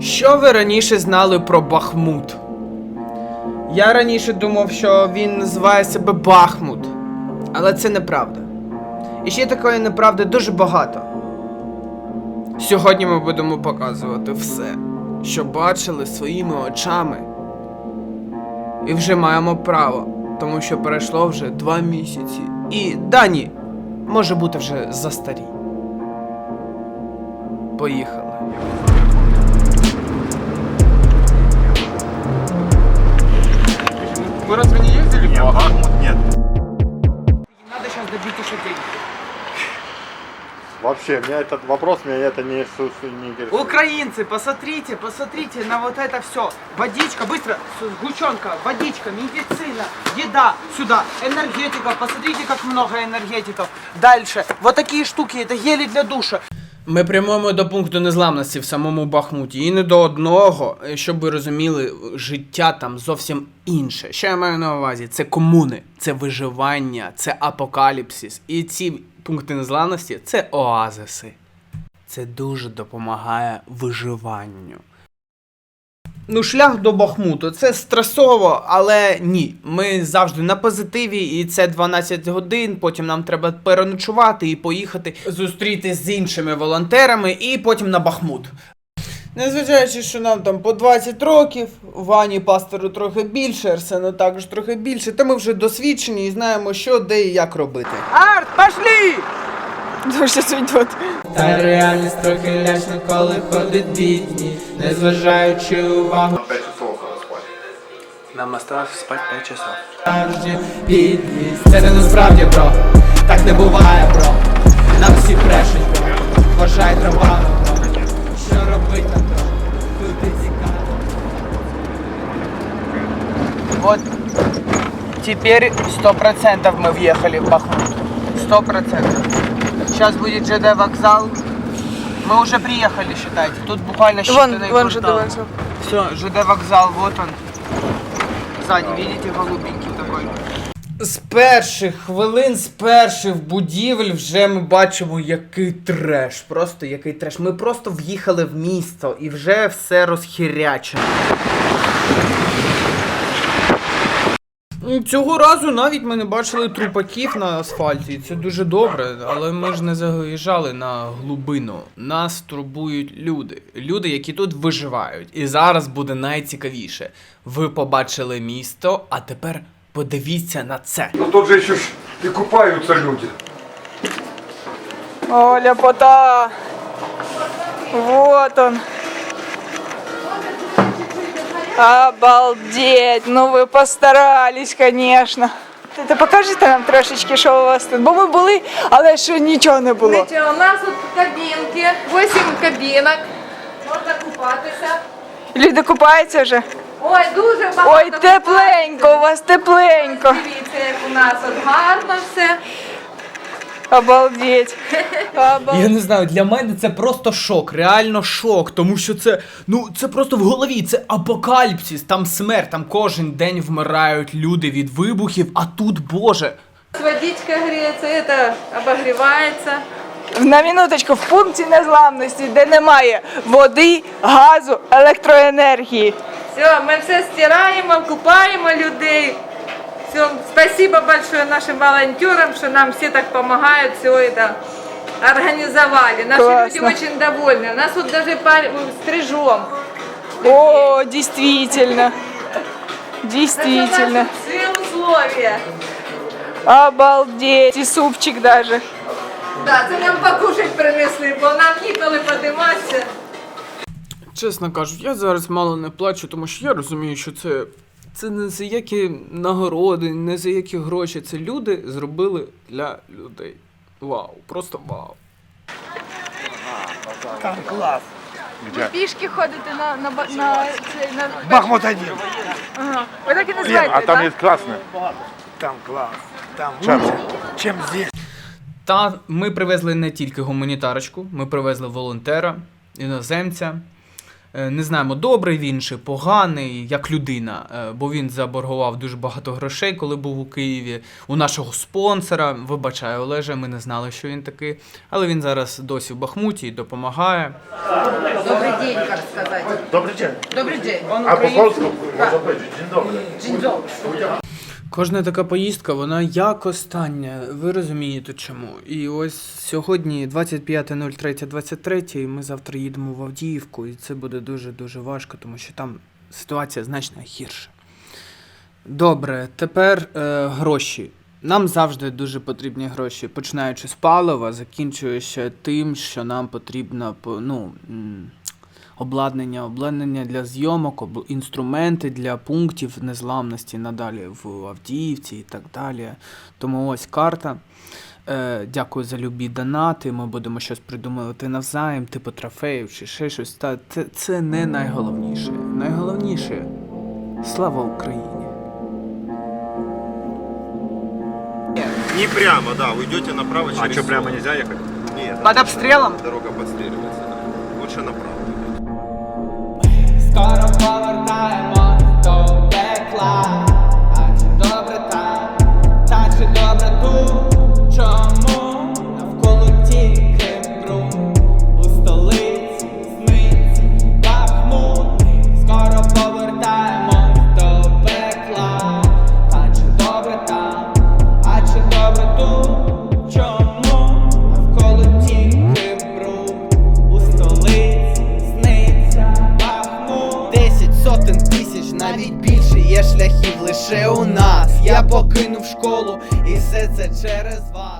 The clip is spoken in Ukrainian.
Що ви раніше знали про Бахмут? Я раніше думав, що він називає себе Бахмут. Але це неправда. І ще такої неправди дуже багато. Сьогодні ми будемо показувати все, що бачили своїми очами. І вже маємо право, тому що пройшло вже два місяці. І дані може бути вже застарі. Поїхали. Вы разве не ездили Бахмуту? Бахмут нет. Надо сейчас добить еще деньги. Вообще, меня этот вопрос, меня это не, не интересует. Украинцы, посмотрите, посмотрите на вот это все. Водичка, быстро, сгущенка, водичка, медицина, еда, сюда, энергетика, посмотрите, как много энергетиков. Дальше, вот такие штуки, это гели для душа. Ми прямуємо до пункту незламності в самому Бахмуті. І не до одного, Е, щоб ви розуміли, життя там зовсім інше. Що я маю на увазі? Це комуни, це виживання, це апокаліпсис. І ці пункти незламності це оазиси. Це дуже допомагає виживанню. Ну, шлях до Бахмуту це стресово, але ні. Ми завжди на позитиві, і це 12 годин. Потім нам треба переночувати і поїхати зустрітися з іншими волонтерами, і потім на Бахмут. Незважаючи, що нам там по 20 років, Вані пастору трохи більше, Арсену також трохи більше, то ми вже досвідчені і знаємо, що, де і як робити. Арт, пошли! Дуже тут. Та реальність трохи лячна, коли ходить бідні, незважаючи увагу. На 5 часов спать. Нам осталось спать 5 часов. Справжня бідність, це не насправді, бро. Так не буває, бро. Нам всі брешуть, бро. Вважай травами, бро. Що робить нам, бро? Куди тікати? Вот теперь сто процентов мы въехали в Бахмут. Сто процентов. Сейчас будет ЖД вокзал. Мы уже приехали, считайте. Тут буквально Вон, считанные вон же кварталы. вокзал. Все, ЖД вокзал, вот он. Сзади, видите, голубенький такой. З перших хвилин, з перших будівель вже ми бачимо, який треш. Просто який треш. Ми просто в'їхали в місто і вже все розхірячено. Цього разу навіть ми не бачили трупаків на асфальті, це дуже добре, але ми ж не заїжджали на глибину. Нас турбують люди. Люди, які тут виживають. І зараз буде найцікавіше. Ви побачили місто, а тепер подивіться на це. Ну тут же еще ж и купаются люди. О, ляпота. Вот он. Обалдеть! Ну ви постарались, конечно. Ти покажете нам трошечки, що у вас тут? Бо ми були, але що нічого не було. Знаєте, у нас тут кабінки, 8 кабінок. Можна купатися. Люди купаються вже. Ой, дуже багато. Ой, тепленько, у вас тепленько. Дивіться, як у нас от гарно все. Обалдеть. Обалдеть. Я не знаю, для мене це просто шок, реально шок, тому що це, ну, це просто в голові, це апокаліпсис, там смерть, там кожен день вмирають люди від вибухів, а тут, боже. Водичка гріється, це обогрівається. На минуточку, в пункті незламності, де немає води, газу, електроенергії. Все, ми все стираємо, купаємо людей. Все, спасибо большое нашим волонтерам, что нам все так помогают, все это организовали. Наши Классно. люди очень довольны. Нас тут даже пар- стрижем. О, действительно. Действительно. Все условия. Обалдеть. И супчик даже. Да, це нам покушать принесли, бо нам ніколи подиматися. Чесно кажу, я зараз мало не плачу, тому що я розумію, що це. Це не за які нагороди, не за які гроші. Це люди зробили для людей. Вау, просто вау. Где? Пішки ходите на, на, ба- на, цей, на... Бахмут один. Ага. Ви так і Блин, називаєте, а там так? есть красный. Там класс. Там Чем? лучше, чем здесь. Та ми привезли не тільки гуманітарочку, ми привезли волонтера, іноземця. Е, Не знаємо, добрий він чи поганий, як людина, е, бо він заборгував дуже багато грошей, коли був у Києві. У нашого спонсора, вибачаю, Олеже, ми не знали, що він такий. Але він зараз досі в Бахмуті і допомагає. Добрый день, как сказать. Добрый день. Добрый день. Он А украинский. по-польски, может быть, день добрый. День добрый. Кожна така поїздка, вона як остання. Ви розумієте чому. І ось сьогодні 25.03.23, і ми завтра їдемо в Авдіївку, і це буде дуже-дуже важко, тому що там ситуація значно гірша. Добре, тепер е, гроші. Нам завжди дуже потрібні гроші, починаючи з палива, закінчуючи тим, що нам потрібно по- ну, м, обладнання, обладнання для зйомок, об- інструменти для пунктів незламності надалі в Авдіївці і так далі. Тому ось карта. Е, дякую за любі донати. Ми будемо щось придумувати навзаєм, типу трофеїв чи ще щось. Та це, це не найголовніше. Найголовніше слава Україні! Не прямо, да, вы идете направо через А что, прямо нельзя ехать? Нет, Под обстрелом? дорога подстреливается, да. Лучше направо. Скоро повертаємо Шляхів лише у нас. Я покинув школу, і все це через вас.